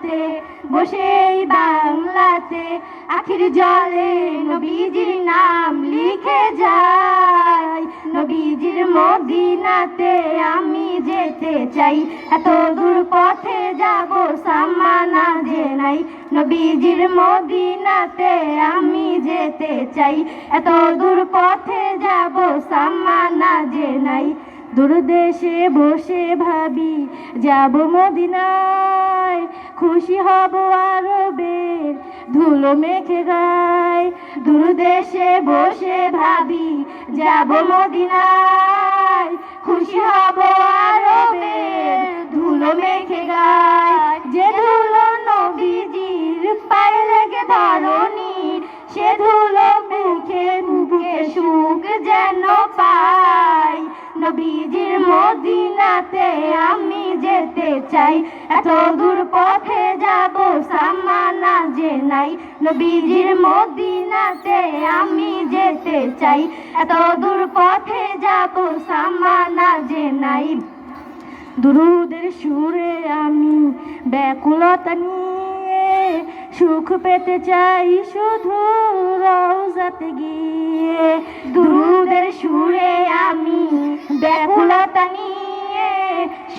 বাসনাতে বসেই বাংলাতে আখির জলে নবীজির নাম লিখে যায় নবীজির মদিনাতে আমি যেতে চাই, এত দূর পথে যাব সামানা যে নাই। নবীজির মদিনাতে আমি যেতে চাই, এত দূর পথে যাব সামানা যে নাই। দূরদেশে বসে ভাবি, যাব মদিনায়। খুশি হব আরবের ধুলো মেখে গায়। দূরদেশে বসে ভাবি, যাব মদিনায়। খুশি হব আরবের ধুলো মেখে গায়। যে ধুলো নবীজির পায়ে লেগে ধরনি, সে ধুলো মুখে বুকে সুখ যেন পায়। নবীজির মদিনাতে আমি যেতে চাই। এত দূর পথে যাব, সামানা যে নাই। নবীজির মদিনাতে আমি যেতে চাই। এত দূর পথে যাব, সামানা যে নাই। দুরুদের সুরে আমি ব্যাকুলতা নিয়ে সুখ পেতে চাই, শুধু রওজাতে গিয়ে। দুরুদের সুরে আমি ব্যাকুলতা নিয়ে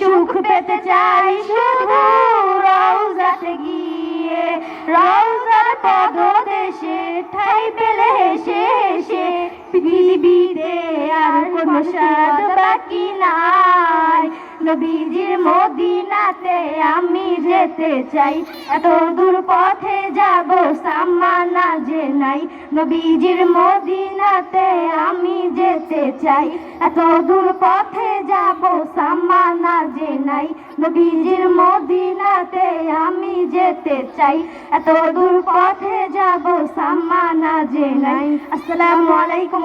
সুখ পেতে চাই, শুধু রওজাতে গিয়ে। রওজার পদদেশে ঠাই পেলে হেসে হেসে, পৃথিবীতে আর কোনো স্বাদ বাকি নাই। নবীজির মদিনাতে আমি যেতে চাই, এত দূর পথে যাব সামানা যে নাই। নবীজির মদিনাতে আমি যেতে চাই এত দূর পথে যাব, সামানা যে নাই। নবীজির মদিনাতে আমি যেতে চাই, এত দূর পথে যাব, সামানা যে নাই। আসসালামু আলাইকুম।